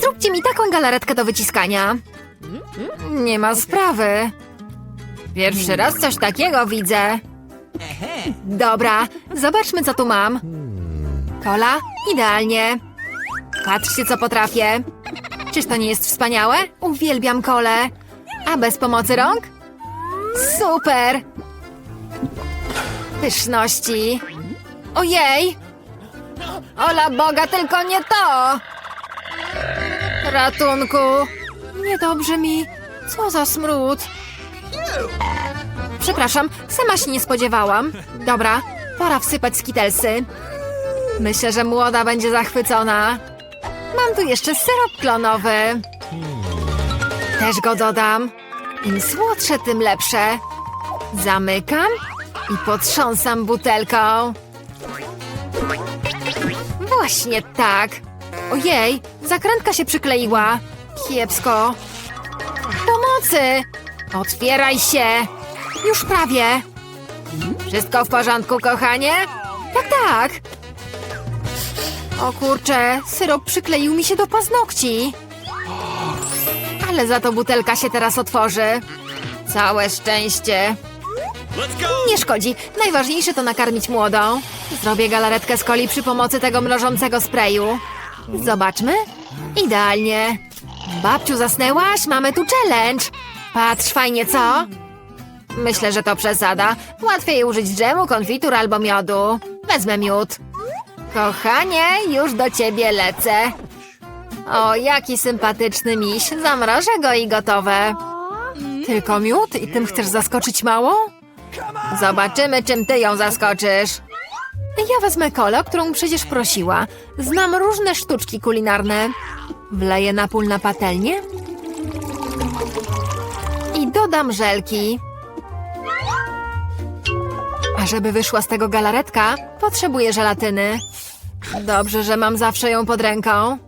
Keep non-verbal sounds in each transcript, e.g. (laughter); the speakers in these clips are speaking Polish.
Zróbcie mi taką galaretkę do wyciskania. Nie ma sprawy. Pierwszy raz coś takiego widzę. Dobra, zobaczmy co tu mam. Kola? Idealnie. Patrzcie co potrafię. Czyż to nie jest wspaniałe? Uwielbiam kole. A bez pomocy rąk? Super! Pyszności. Ojej! Ola Boga, tylko nie to! Ratunku! Niedobrze mi. Co za smród. Przepraszam, sama się nie spodziewałam. Dobra, pora wsypać skitelsy. Myślę, że młoda będzie zachwycona. Mam tu jeszcze syrop klonowy. Też go dodam. Im słodsze, tym lepsze. Zamykam i potrząsam butelką. Właśnie tak. Ojej, zakrętka się przykleiła. Kiepsko. Pomocy! Otwieraj się! Już prawie. Wszystko w porządku, kochanie? Tak, tak. O kurczę, syrop przykleił mi się do paznokci. Ale za to butelka się teraz otworzy. Całe szczęście. Nie szkodzi. Najważniejsze to nakarmić młodą. Zrobię galaretkę z coli przy pomocy tego mrożącego sprayu. Zobaczmy. Idealnie. Babciu, zasnęłaś? Mamy tu challenge. Patrz, fajnie, co? Myślę, że to przesada. Łatwiej użyć dżemu, konfitur albo miodu. Wezmę miód. Kochanie, już do ciebie lecę. O, jaki sympatyczny miś. Zamrożę go i gotowe. Tylko miód? I tym chcesz zaskoczyć małą? Zobaczymy, czym ty ją zaskoczysz. Ja wezmę kolę, o którą przecież prosiła. Znam różne sztuczki kulinarne. Wleję napój na patelnię. I dodam żelki. A żeby wyszła z tego galaretka, potrzebuję żelatyny. Dobrze, że mam zawsze ją pod ręką.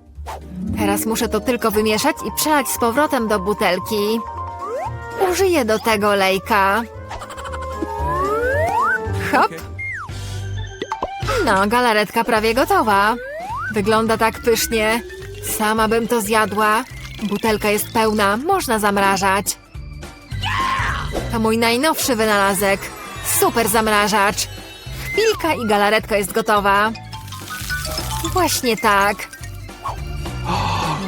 Teraz muszę to tylko wymieszać i przelać z powrotem do butelki. Użyję do tego lejka. Hop. No, galaretka prawie gotowa. Wygląda tak pysznie. Sama bym to zjadła. Butelka jest pełna, można zamrażać. To mój najnowszy wynalazek. Super zamrażacz. Chwilka i galaretka jest gotowa. Właśnie tak.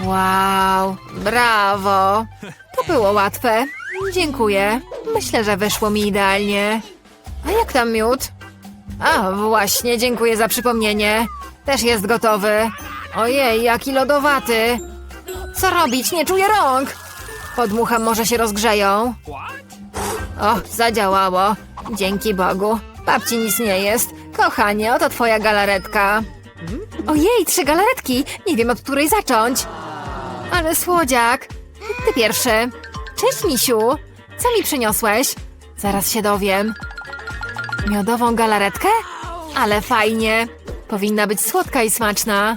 Wow, brawo. To było łatwe. Dziękuję. Myślę, że wyszło mi idealnie. A jak tam miód? A, właśnie, dziękuję za przypomnienie. Też jest gotowy. Ojej, jaki lodowaty. Co robić? Nie czuję rąk. Podmucham, może się rozgrzeją. O, zadziałało. Dzięki Bogu. Babci nic nie jest. Kochanie, oto twoja galaretka. Ojej, trzy galaretki. Nie wiem, od której zacząć. Ale słodziak. Ty pierwszy. Cześć, misiu. Co mi przyniosłeś? Zaraz się dowiem. Miodową galaretkę? Ale fajnie. Powinna być słodka i smaczna.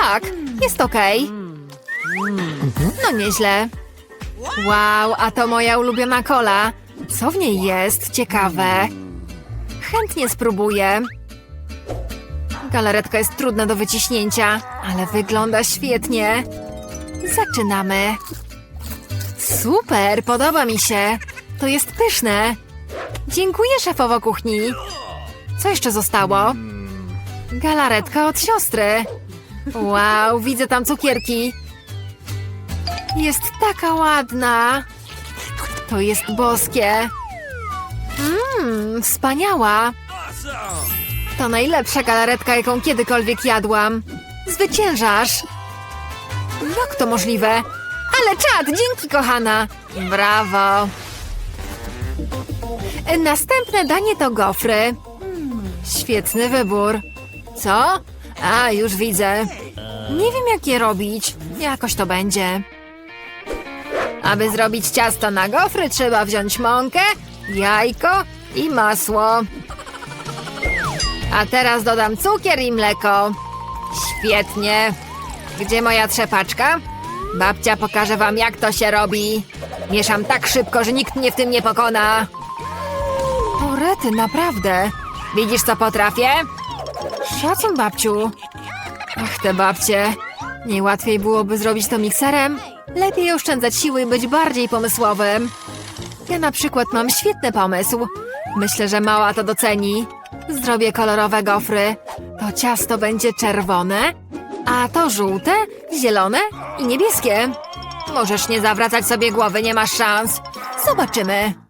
Tak, jest okej. No nieźle. Wow, a to moja ulubiona kola. Co w niej jest? Ciekawe. Chętnie spróbuję. Galaretka jest trudna do wyciśnięcia, ale wygląda świetnie. Zaczynamy. Super, podoba mi się. To jest pyszne. Dziękuję, szefowo kuchni. Co jeszcze zostało? Galaretka od siostry. Wow, widzę tam cukierki. Jest taka ładna. To jest boskie. Mmm, wspaniała. To najlepsza galaretka, jaką kiedykolwiek jadłam. Zwyciężasz. Jak to możliwe? Ale czad, dzięki kochana. Brawo. Następne danie to gofry. Świetny wybór. Co? A, już widzę. Nie wiem, jak je robić. Jakoś to będzie. Aby zrobić ciasto na gofry, trzeba wziąć mąkę, jajko i masło. A teraz dodam cukier i mleko. Świetnie. Gdzie moja trzepaczka? Babcia pokaże wam, jak to się robi. Mieszam tak szybko, że nikt mnie w tym nie pokona. Orety, naprawdę. Widzisz, co potrafię? Szacun, babciu. Ach, te babcie. Nie łatwiej byłoby zrobić to mikserem? Lepiej oszczędzać siły i być bardziej pomysłowym. Ja na przykład mam świetny pomysł. Myślę, że mała to doceni. Zrobię kolorowe gofry. To ciasto będzie czerwone, a to żółte, zielone i niebieskie. Możesz nie zawracać sobie głowy, nie masz szans. Zobaczymy.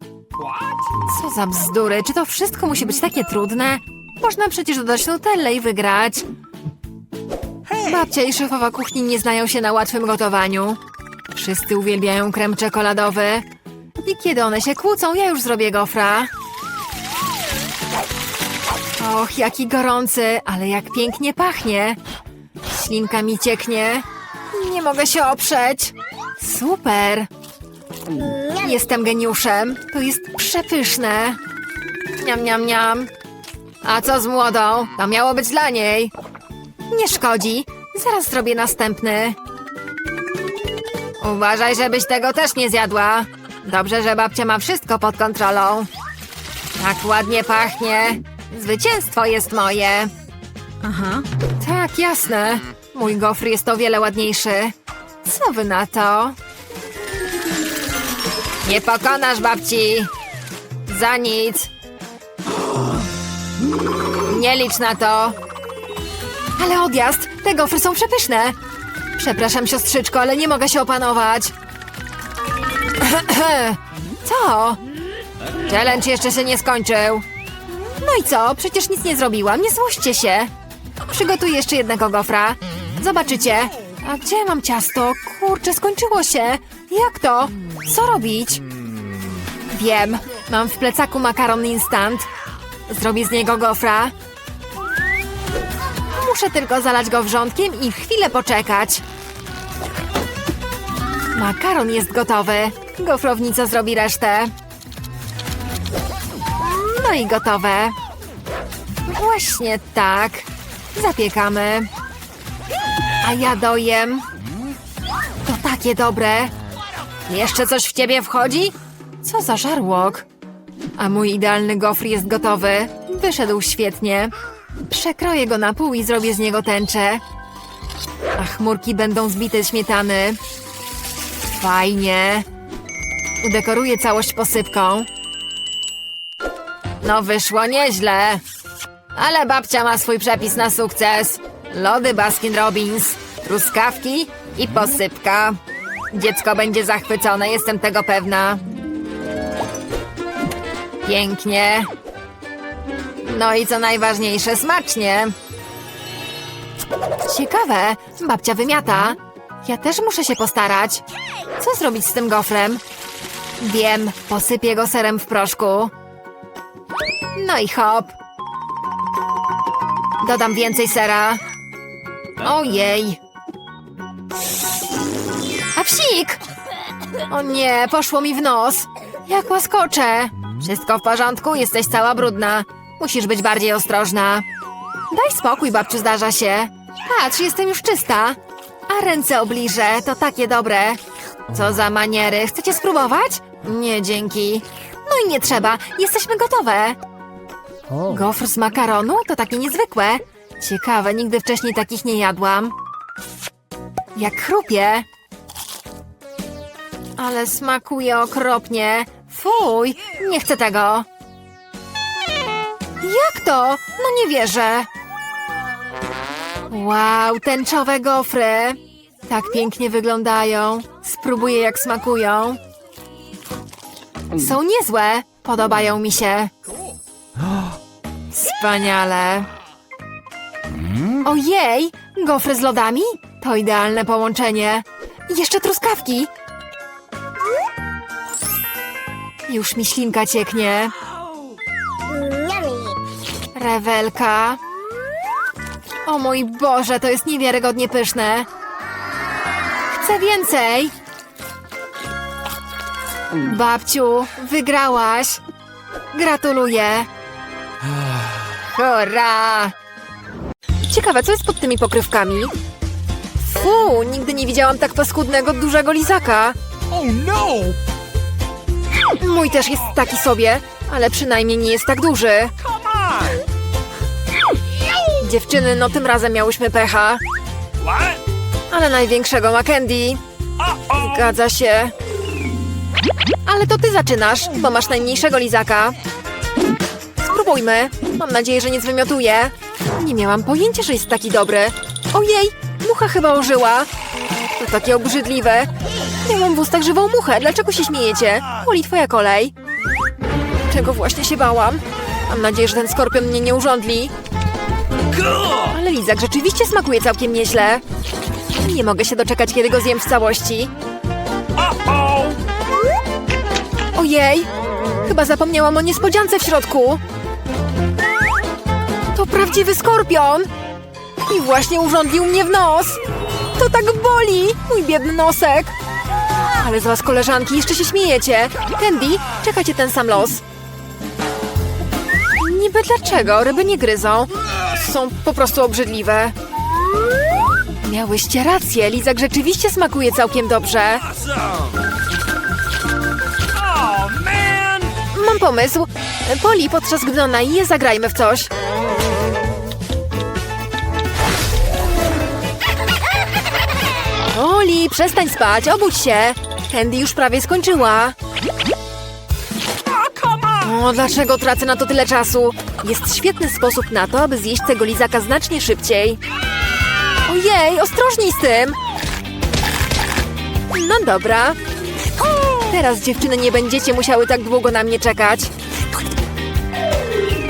Za bzdury, czy to wszystko musi być takie trudne? Można przecież dodać nutellę i wygrać. Babcia i szefowa kuchni nie znają się na łatwym gotowaniu. Wszyscy uwielbiają krem czekoladowy. I kiedy one się kłócą, ja już zrobię gofra. Och, jaki gorący, ale jak pięknie pachnie. Ślinka mi cieknie. Nie mogę się oprzeć. Super. Jestem geniuszem. To jest przepyszne. Niam, niam, niam. A co z młodą? To miało być dla niej. Nie szkodzi. Zaraz zrobię następny. Uważaj, żebyś tego też nie zjadła. Dobrze, że babcia ma wszystko pod kontrolą. Tak ładnie pachnie. Zwycięstwo jest moje. Aha. Tak, jasne. Mój gofr jest o wiele ładniejszy. Co wy na to? Nie pokonasz babci. Za nic. Nie licz na to. Ale odjazd! Te gofry są przepyszne. Przepraszam, siostrzyczko, ale nie mogę się opanować. (clears throat) Co? Challenge jeszcze się nie skończył. No i co? Przecież nic nie zrobiłam. Nie złoście się. Przygotuję jeszcze jednego gofra. Zobaczycie. A gdzie mam ciasto? Kurczę, skończyło się. Jak to? Co robić? Wiem. Mam w plecaku makaron instant. Zrobię z niego gofra. Muszę tylko zalać go wrzątkiem i chwilę poczekać. Makaron jest gotowy. Gofrownica zrobi resztę. No i gotowe. Właśnie tak. Zapiekamy. A ja dojem. To takie dobre. Jeszcze coś w ciebie wchodzi? Co za żarłok. A mój idealny gofr jest gotowy. Wyszedł świetnie. Przekroję go na pół i zrobię z niego tęczę. A chmurki będą zbite śmietany. Fajnie. Udekoruję całość posypką. No wyszło nieźle. Ale babcia ma swój przepis na sukces. Lody Baskin Robbins, truskawki i posypka. Dziecko będzie zachwycone, jestem tego pewna. Pięknie. No i co najważniejsze, smacznie. Ciekawe, babcia wymiata. Ja też muszę się postarać. Co zrobić z tym gofrem? Wiem, posypię go serem w proszku. No i hop. Dodam więcej sera. Ojej. O nie, poszło mi w nos. Jak łaskocze. Wszystko w porządku, jesteś cała brudna. Musisz być bardziej ostrożna. Daj spokój, babciu, zdarza się. Patrz, jestem już czysta. A ręce obliżę, to takie dobre. Co za maniery, chcecie spróbować? Nie, dzięki. No i nie trzeba, jesteśmy gotowe. Gofr z makaronu? To takie niezwykłe. Ciekawe, nigdy wcześniej takich nie jadłam. Jak chrupie. Ale smakuje okropnie. Fuj, nie chcę tego. Jak to? No nie wierzę. Wow, tęczowe gofry. Tak pięknie wyglądają. Spróbuję jak smakują. Są niezłe. Podobają mi się. Wspaniale. Ojej, gofry z lodami? To idealne połączenie. Jeszcze truskawki. Już mi ślinka cieknie. Rewelka. O mój Boże, to jest niewiarygodnie pyszne. Chcę więcej. Babciu, wygrałaś. Gratuluję. Hurra! Ciekawe, co jest pod tymi pokrywkami? Fu, nigdy nie widziałam tak paskudnego, dużego lizaka. Oh no! Mój też jest taki sobie, ale przynajmniej nie jest tak duży. Dziewczyny, no tym razem miałyśmy pecha. Ale największego ma Candy. Zgadza się. Ale to ty zaczynasz, bo masz najmniejszego lizaka. Spróbujmy. Mam nadzieję, że nie zwymiotuje. Nie miałam pojęcia, że jest taki dobry. Ojej, mucha chyba ożyła. To takie obrzydliwe. Miałam w ustach żywą muchę. Dlaczego się śmiejecie? Oli, twoja kolej. Czego właśnie się bałam? Mam nadzieję, że ten skorpion mnie nie urządli. Ale lizak rzeczywiście smakuje całkiem nieźle. Nie mogę się doczekać, kiedy go zjem w całości. Ojej! Chyba zapomniałam o niespodziance w środku. To prawdziwy skorpion! I właśnie urządlił mnie w nos! To tak boli! Mój biedny nosek! Ale z was, koleżanki, jeszcze się śmiejecie. Candy, czekacie ten sam los. Niby dlaczego? Ryby nie gryzą. Są po prostu obrzydliwe. Miałyście rację, lizak rzeczywiście smakuje całkiem dobrze. Mam pomysł. Poli, podczas gdy ona je, zagrajmy w coś. Poli, przestań spać, obudź się. Candy już prawie skończyła. O, dlaczego tracę na to tyle czasu? Jest świetny sposób na to, aby zjeść tego lizaka znacznie szybciej. Ojej, ostrożniej z tym! No dobra. Teraz dziewczyny nie będziecie musiały tak długo na mnie czekać.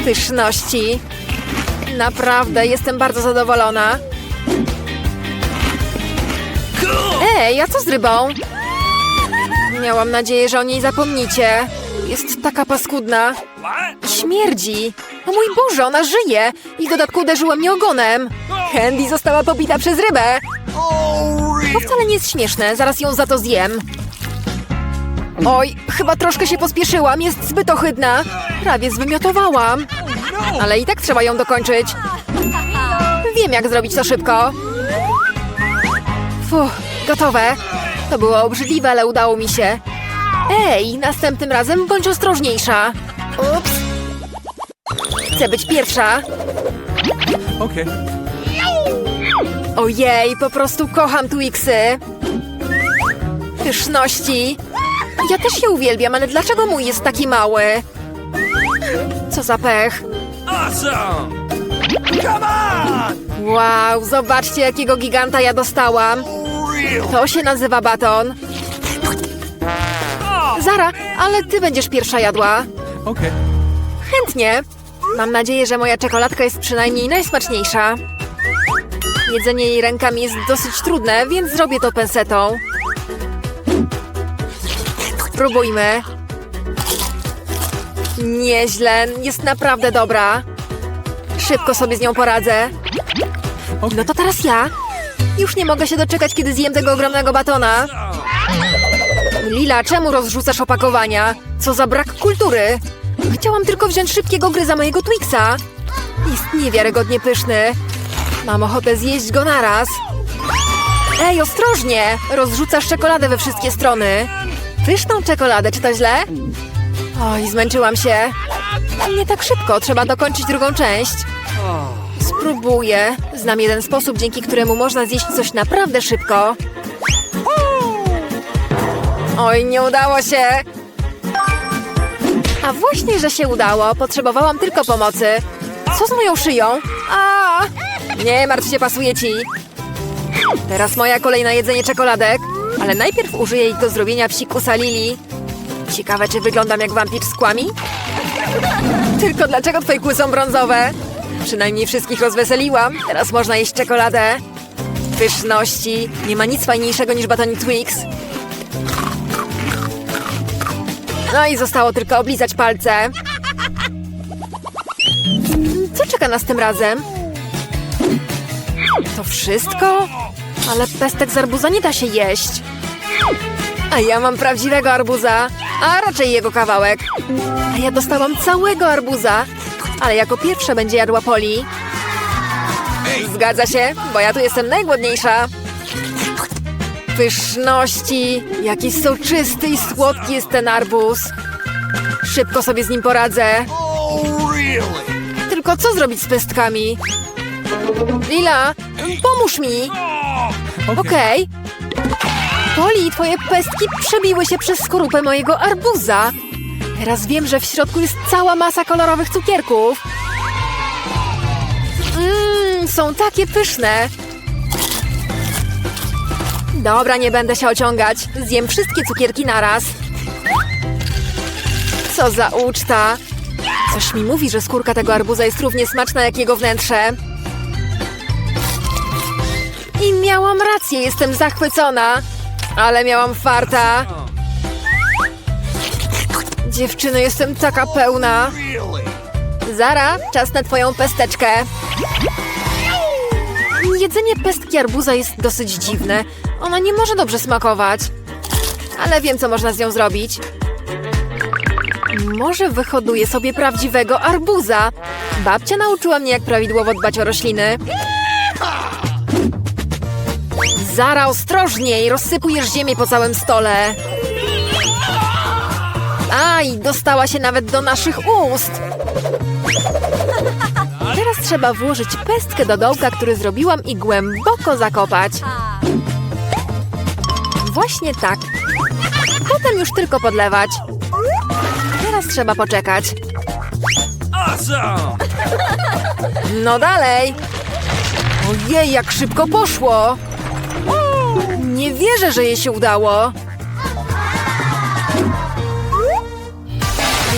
Pyszności. Naprawdę, jestem bardzo zadowolona. Ej, a co z rybą? Miałam nadzieję, że o niej zapomnicie. Jest taka paskudna. Śmierdzi. O mój Boże, ona żyje. I w dodatku uderzyła mnie ogonem. Candy została pobita przez rybę. To wcale nie jest śmieszne, zaraz ją za to zjem. Oj, chyba troszkę się pospieszyłam, jest zbyt ohydna. Prawie zwymiotowałam. Ale i tak trzeba ją dokończyć. Wiem, jak zrobić to szybko. Fuh, gotowe. To było obrzydliwe, ale udało mi się. Ej, następnym razem bądź ostrożniejsza. Ups. Chcę być pierwsza. Okay. Ojej, po prostu kocham Twixy. Pyszności. Ja też je uwielbiam, ale dlaczego mój jest taki mały? Co za pech. Awesome. Come on. Wow, zobaczcie jakiego giganta ja dostałam. To się nazywa baton. Zara, ale ty będziesz pierwsza jadła. okay. Chętnie. Mam nadzieję, że moja czekoladka jest przynajmniej najsmaczniejsza. Jedzenie jej rękami jest dosyć trudne, więc zrobię to pensetą. Spróbujmy. Nieźle, jest naprawdę dobra. Szybko sobie z nią poradzę. No to teraz ja. Już nie mogę się doczekać, kiedy zjem tego ogromnego batona. Lila, czemu rozrzucasz opakowania? Co za brak kultury! Chciałam tylko wziąć szybkiego gryza mojego Twixa. Jest niewiarygodnie pyszny. Mam ochotę zjeść go naraz. Ej, ostrożnie! Rozrzucasz czekoladę we wszystkie strony. Pyszną czekoladę, czy to źle? Oj, zmęczyłam się. Nie tak szybko, trzeba dokończyć drugą część. Spróbuję. Znam jeden sposób, dzięki któremu można zjeść coś naprawdę szybko. Oj, nie udało się. A właśnie, że się udało. Potrzebowałam tylko pomocy. Co z moją szyją? A! Nie martw się, pasuje ci. Teraz moja kolej na jedzenie czekoladek. Ale najpierw użyję ich do zrobienia psikusa Lili. Ciekawe, czy wyglądam jak wampir z kłami? Tylko dlaczego twoje kły są brązowe? Przynajmniej wszystkich rozweseliłam. Teraz można jeść czekoladę. Pyszności. Nie ma nic fajniejszego niż batonik Twix. No i zostało tylko oblizać palce. Co czeka nas tym razem? To wszystko? Ale pestek z arbuza nie da się jeść. A ja mam prawdziwego arbuza, a raczej jego kawałek. A ja dostałam całego arbuza, ale jako pierwsza będzie jadła Poli. Zgadza się, bo ja tu jestem najgłodniejsza. Pyszności! Jaki soczysty i słodki jest ten arbuz. Szybko sobie z nim poradzę. Oh? Tylko co zrobić z pestkami? Lila, pomóż mi! Okay. Okej. Poli, twoje pestki przebiły się przez skorupę mojego arbuza. Teraz wiem, że w środku jest cała masa kolorowych cukierków. Mmm, są takie pyszne. Dobra, nie będę się ociągać. Zjem wszystkie cukierki naraz. Co za uczta. Coś mi mówi, że skórka tego arbuza jest równie smaczna jak jego wnętrze. I miałam rację, jestem zachwycona. Ale miałam farta. Dziewczyny, jestem taka pełna. Zara, czas na twoją pesteczkę. Jedzenie pestki arbuza jest dosyć dziwne. Ona nie może dobrze smakować. Ale wiem, co można z nią zrobić. Może wyhoduję sobie prawdziwego arbuza. Babcia nauczyła mnie, jak prawidłowo dbać o rośliny. Zara, ostrożniej! Rozsypujesz ziemię po całym stole. Aj, dostała się nawet do naszych ust. Teraz trzeba włożyć pestkę do dołka, który zrobiłam i głęboko zakopać. Właśnie tak. Potem już tylko podlewać. Teraz trzeba poczekać. No dalej. Ojej, jak szybko poszło. Nie wierzę, że jej się udało.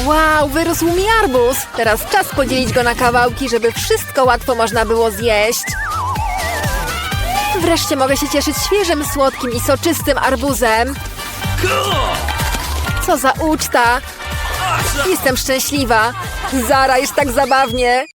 Wow, wyrósł mi arbuz. Teraz czas podzielić go na kawałki, żeby wszystko łatwo można było zjeść. Wreszcie mogę się cieszyć świeżym, słodkim i soczystym arbuzem. Co za uczta. Jestem szczęśliwa. Zara, jest tak zabawnie.